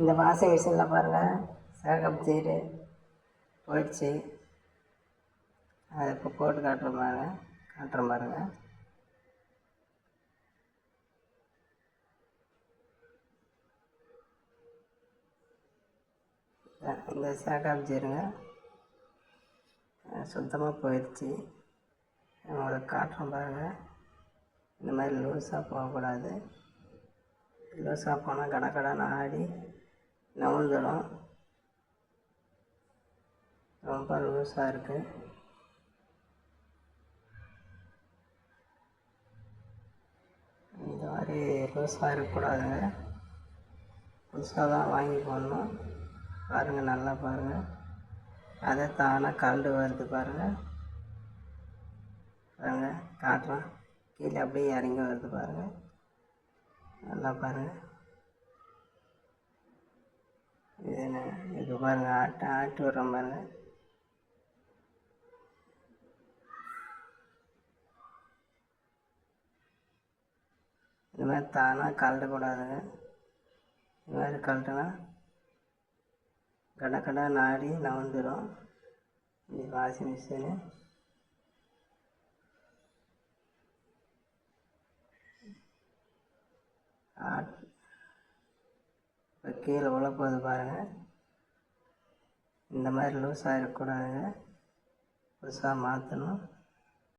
இந்த வாஷிங் மிஷினில் பாருங்கள் சேகம் ஜீரு போயிடுச்சு. அதை இப்போ போட்டு காட்டுற பாருங்க. காட்டுற பாருங்க. இந்த சேகம் ஜீருங்க சுத்தமாக போயிடுச்சு. உங்களுக்கு காட்டுறோம் பாருங்கள் இந்த மாதிரி லூஸாக போகக்கூடாது. லூஸாக போனால் கடை கடைன்னு ஆடி நவுந்துடும். ரொம்ப லூஸாக இருக்குது இந்த மாதிரி லூஸாக இருக்கக்கூடாதுங்க புதுசாக தான் வாங்கி போடணும். பாருங்கள் நல்லா பாருங்கள் அதை தானாக கலண்டு வருது பாருங்கள் பாருங்கள் காட்டுறேன் கீழே அப்படியே இறங்கி வருது பாருங்கள் நல்லா பாருங்கள் இது என்ன இது பாருங்கள் ஆட்டு ஆட்டு விடுறோம் பாருங்கள் இது மாதிரி தானாக கழட்டக்கூடாதுங்க இது மாதிரி கழட்டினா கடை கடை நாடி நவந்துடும் இது வாஷிங் மிஷினு ஆட் இப்போ கீழே உழப்போது பாருங்கள் இந்த மாதிரி லூஸாக இருக்கக்கூடாதுங்க. புதுசாக மாற்றணும்